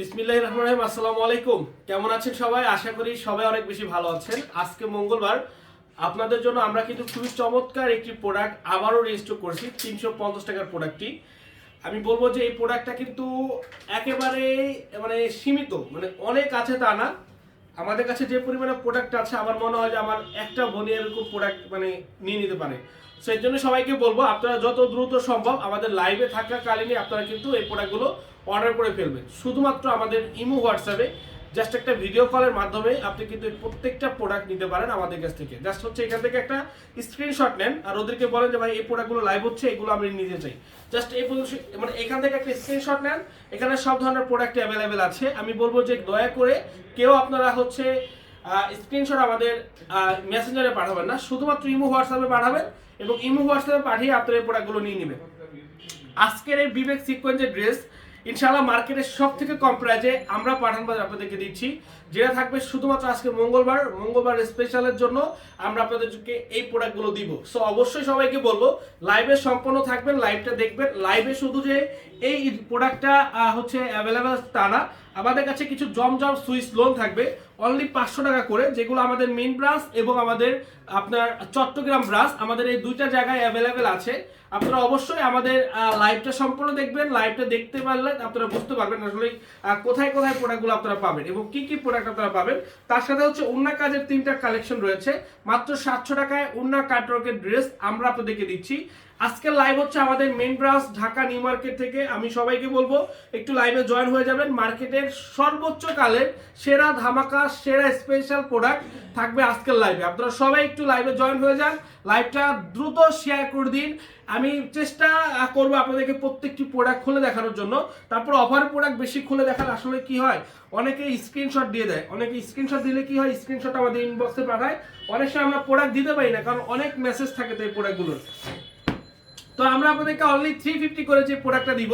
বিসমিল্লাহ রহমান রহিম, আসসালামু আলাইকুম। কেমন আছেন সবাই? আশা করি সবাই অনেক বেশি ভালো আছেন। আজকে মঙ্গলবার। আপনাদের জন্য আমরা কিন্তু খুবই চমৎকার একটি প্রোডাক্ট আবারও রেজিস্টার করছি, তিনশো পঞ্চাশ টাকার প্রোডাক্টটি আমি বলব যে এই প্রোডাক্টটা কিন্তু একেবারে মানে সীমিত মানে অনেক আছে তা না। আমাদের কাছে যে পরিমাণে প্রোডাক্ট আছে, আমার মনে হয় যে আমার একটা বোনই এরকম প্রোডাক্ট মানে নিয়ে নিতে পারে। সেই জন্য সবাইকে বলব, আপনারা যত দ্রুত সম্ভব আমাদের লাইভে থাকাকালীনই আপনারা কিন্তু এই প্রোডাক্টগুলো অর্ডার করে ফেলবেন। শুধুমাত্র আমাদের ইমো হোয়াটসঅ্যাপে জাস্ট একটা ভিডিও কলের মাধ্যমে আপনি কিন্তু প্রত্যেকটা প্রোডাক্ট নিতে পারেন আমাদের কাছ থেকে। জাস্ট হচ্ছে এখান থেকে একটা স্ক্রিনশট নেন আর ওদেরকে বলেন যে, ভাই, এই প্রোডাক্টগুলো লাইভ হচ্ছে, এগুলো আমি নিতে চাই। জাস্ট এই মানে এখান থেকে একটা স্ক্রিনশট নেন, এখানে সব ধরনের প্রোডাক্ট অ্যাভেলেবেল আছে। আমি বলব যে, দয়া করে কেউ আপনারা হচ্ছে স্ক্রিনশট আমাদের মেসেঞ্জারে পাঠাবেন না। শুধুমাত্র ইমো হোয়াটসঅ্যাপে পাঠাবেন এবং ইমো হোয়াটসঅ্যাপে পাঠিয়ে আপনারা এই প্রোডাক্টগুলো নিয়ে নেবেন। আজকের এই বিবেক সিকোয়েন্সের ড্রেস ইনশাআল্লাহ মার্কেটের সব থেকে কম প্রাইজে আমরা পাঠান বাজার আপনাদেরকে দিচ্ছি। যেটা থাকবে শুধুমাত্র আজকে মঙ্গলবার মঙ্গলবার স্পেশালের জন্য আমরা আপনাদেরকে এই প্রোডাক্টগুলো দিব। সো অবশ্যই সবাইকে বলব লাইভে সম্পন্ন থাকবেন লাইভটা দেখবেন। লাইভে শুধু যে এই প্রোডাক্টটা হচ্ছে অ্যাভেলেবেল তা না। আমাদের কাছে কিছু জমজম সুইচ লোন থাকবে অনলি পাঁচশো টাকা করে, যেগুলো আমাদের মেন ব্রাঞ্চ এবং আমাদের আপনার চট্টগ্রাম ব্রাঞ্চ আমাদের এই দুইটা জায়গায় অ্যাভেলেবেল আছে। আপনারা অবশ্যই আমাদের লাইভটা সম্পূর্ণ দেখবেন লাইভটা দেখতে পারলে আপনারা বুঝতে পারবেন আসলে কোথায় কোথায় প্রোডাক্টগুলো আপনারা পাবেন এবং কি কি প্রোডাক্ট আপনারা পাবেন। তার সাথে হচ্ছে উন্না কাজের তিনটা কালেকশন রয়েছে। মাত্র সাতশো টাকায় উন্না কাটরকের ড্রেস আমরা আপনাদেরকে দিচ্ছি। আজকের লাইভ হচ্ছে আমাদের main branch Dhaka New Market থেকে আমি সবাইকে বলব, একটু লাইভে জয়েন হয়ে যাবেন। মার্কেটের সর্বোচ্চ কালের সেরা ধামাকা, সেরা স্পেশাল প্রোডাক্ট থাকবে আজকের লাইভে আপনারা সবাই একটু লাইভে জয়েন হয়ে যান। লাইভটা দ্রুত শেয়ার করে দিন। আমি চেষ্টা করব আপনাদেরকে প্রত্যেকটি প্রোডাক্ট খুলে দেখানোর জন্য। তারপর অফার প্রোডাক্ট বেশি খুলে দেখালে আসলে কি হয়? অনেকে স্ক্রিনশট দিয়ে দেয়। অনেকে স্ক্রিনশট দিলে কি হয়? স্ক্রিনশট আমাদের ইনবক্সে পাঠায়। অনেক সময় আমরা প্রোডাক্ট দিতে পারি না, কারণ অনেক মেসেজ থাকে তো এই প্রোডাক্টগুলোর তো আমরা আপনাদেরকে অনলি থ্রি ফিফটি করে যে প্রোডাক্টটা দিব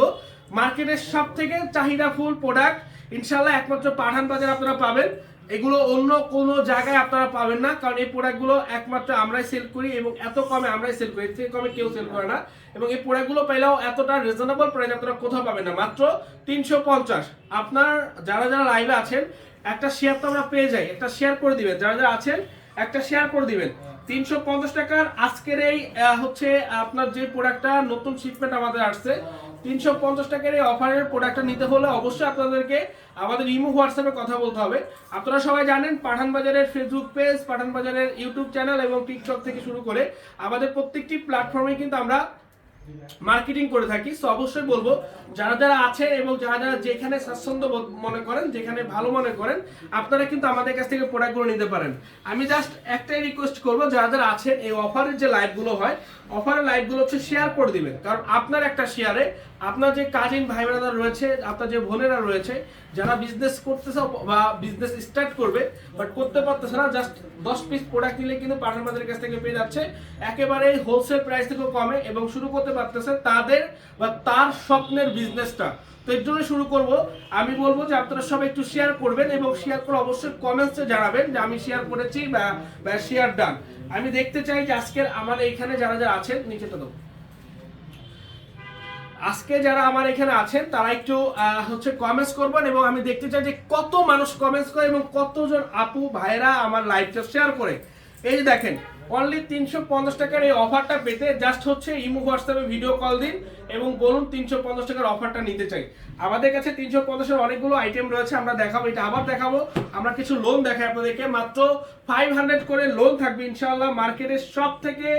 মার্কেটের সব থেকে চাহিদা ফুল প্রোডাক্ট ইনশাল্লাহ একমাত্র পাঠান বাজার আপনারা পাবেন। এগুলো অন্য কোনো জায়গায় আপনারা পাবেন না, কারণ এই প্রোডাক্টগুলো একমাত্র আমরাই সেল করি এবং এত কমে আমরাই সেল করি থেকে কমে কেউ সেল করে না। এবং এই প্রোডাক্টগুলো পেলেও এতটা রিজনেবল প্রাইস আপনারা কোথাও পাবেন না, মাত্র তিনশো পঞ্চাশ। আপনার যারা যারা লাইভে আছেন, একটা শেয়ার তো আমরা পেয়ে যাই, একটা শেয়ার করে দিবেন। যারা যারা আছেন, একটা শেয়ার করে দিবেন। তিনশো পঞ্চাশ টাকার আজকের এই হচ্ছে আপনার যে প্রোডাক্টটা নতুন শিপমেন্ট আমাদের আসছে, তিনশো পঞ্চাশ টাকার এই অফারের প্রোডাক্টটা নিতে হলে অবশ্যই আপনাদেরকে আমাদের ইমো, হোয়াটসঅ্যাপে কথা বলতে হবে। আপনারা সবাই জানেন পাঠান বাজারের ফেসবুক পেজ পাঠান বাজারের ইউটিউব চ্যানেল এবং টিকটক থেকে শুরু করে আমাদের প্রত্যেকটি প্ল্যাটফর্মে কিন্তু আমরা মার্কেটিং করে থাকি। সো অবশ্যই বলব, যারা যারা আছেন এবং যারা যারা যেখানে স্বাচ্ছন্দ্য মনে করেন, যেখানে ভালো মনে করেন, আপনারা কিন্তু আমাদের কাছ থেকে প্রোডাক্টগুলো নিতে পারেন। আমি জাস্ট একটাই রিকোয়েস্ট করব, যারা যারা আছেন, এই অফারের যে লাইভগুলো হয় অফারের লাইভগুলো হচ্ছে শেয়ার করে দিবেন। কারণ আপনার একটা শেয়ারে আপনার যে কাজিন ভাই বোনেরা রয়েছে, আপনার যে বোনেরা রয়েছে, যারা বিজনেস করতেছে বা বিজনেস স্টার্ট করবে বাট করতে পারতেছে না জাস্ট দশ পিস প্রোডাক্ট নিলে কিন্তু পাঠান বাজারের কাছ থেকে পেয়ে যাচ্ছে। একেবারে হোলসেল প্রাইস থেকেও কমে এবং শুরু করতে পারতেছে তাদের বা তার স্বপ্নের বিজনেসটা তো এর জন্য শুরু করব। আমি বলব যে আপনারা সবাই একটু শেয়ার করবেন এবং শেয়ার করে অবশ্যই কমেন্টসে জানাবেন যে আমি শেয়ার করেছি বা বা শেয়ার ডান আমি দেখতে চাই যে আজকের আমার এইখানে যারা যারা আছেন, নিচেটা দেবো আজকে যারা আমার এখানে আছেন, তারা একটু হচ্ছে কমেন্টস করবেন এবং আমি দেখতে চাই যে কত মানুষ কমেন্টস করে এবং কতজন আপু ভাইরা আমার লাইভটা শেয়ার করে। এই যে দেখেন অনলি তিনশো পঞ্চাশ টাকার এই অফারটা পেতে জাস্ট হচ্ছে ইমো হোয়াটসঅ্যাপে ভিডিও কল দিন এবং বলুন তিনশো পঞ্চাশ টাকার অফারটা নিতে চাই। আমাদের কাছে তিনশো পঞ্চাশের অনেকগুলো আইটেম রয়েছে আমরা দেখাবো এটা আবার দেখাবো। আমরা কিছু লোন দেখাই আপনাদেরকে মাত্র ফাইভ হান্ড্রেড করে লোন থাকবে ইনশাআল্লাহ মার্কেটের সব থেকে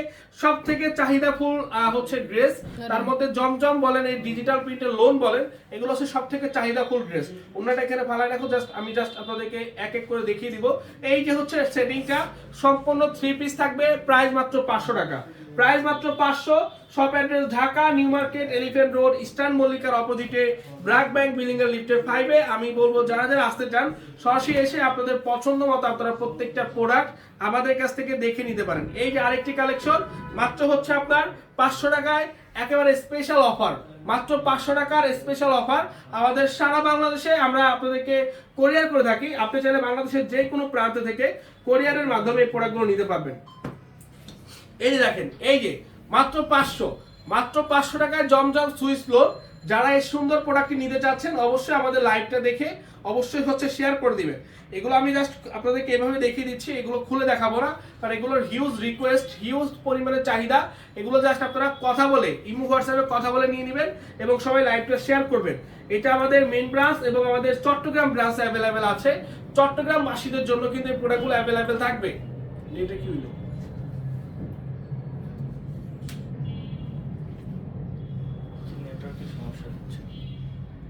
সব থেকে চাহিদাফুল আহ, হচ্ছে ড্রেস তার মধ্যে জমজম বলেন এই ডিজিটাল প্রিন্টের লোন বলেন এগুলো হচ্ছে সব থেকে চাহিদাফুল ড্রেস অন্যটা এখানে ফালাই রাখো জাস্ট আমি জাস্ট আপনাদেরকে এক এক করে দেখিয়ে দিব। এই যে হচ্ছে সেটিংটা সম্পূর্ণ থ্রি পিস থাকবে প্রাইস মাত্র পাঁচশো টাকা। প্রাইস মাত্র পাঁচশো shop address Dhaka New Market Elephant Road Eastern মল্লিকার অপোজিটে ব্র্যাক ব্যাংক বিল্ডিং এর লিফটের ফাইভে আমি বলব, যারা যারা আসতে চান, সরাসরি এসে আপনাদের পছন্দ মতো আপনারা প্রত্যেকটা প্রোডাক্ট আমাদের কাছ থেকে দেখে নিতে পারেন। এই যে আরেকটি কালেকশন মাত্র হচ্ছে আপনার পাঁচশো টাকায় একেবারে স্পেশাল অফার মাত্র পাঁচশো টাকার স্পেশাল অফার আমাদের সারা বাংলাদেশে আমরা আপনাদেরকে কোরিয়ার করে থাকি। আপনি চাইলে বাংলাদেশের যে কোনো প্রান্ত থেকে কোরিয়ারের মাধ্যমে এই প্রোডাক্টগুলো নিতে পারবেন। এই যে দেখেন এই যে মাত্র পাঁচশো। মাত্র পাঁচশো টাকায় জমজম সুইচ লোড যারা এই সুন্দর প্রোডাক্টটি নিতে চাচ্ছেন, অবশ্যই আমাদের লাইভটা দেখে অবশ্যই হচ্ছে শেয়ার করে দিবেন। এগুলো আমি জাস্ট আপনাদেরকে এভাবে দেখিয়ে দিচ্ছি, এগুলো খুলে দেখাবো না, কারণ এগুলোর হিউজ রিকোয়েস্ট হিউজ পরিমাণে চাহিদা। এগুলো জাস্ট আপনারা কথা বলে, ইমো হোয়াটসঅ্যাপে কথা বলে নিয়ে নেবেন এবং সবাই লাইভটা শেয়ার করবেন। এটা আমাদের মেইন ব্রাঞ্চ এবং আমাদের চট্টগ্রাম ব্রাঞ্চে অ্যাভেলেবেল আছে। চট্টগ্রাম বাসীদের জন্য কিন্তু এই প্রোডাক্টগুলো অ্যাভেলেবেল থাকবে। এটা কি হইল?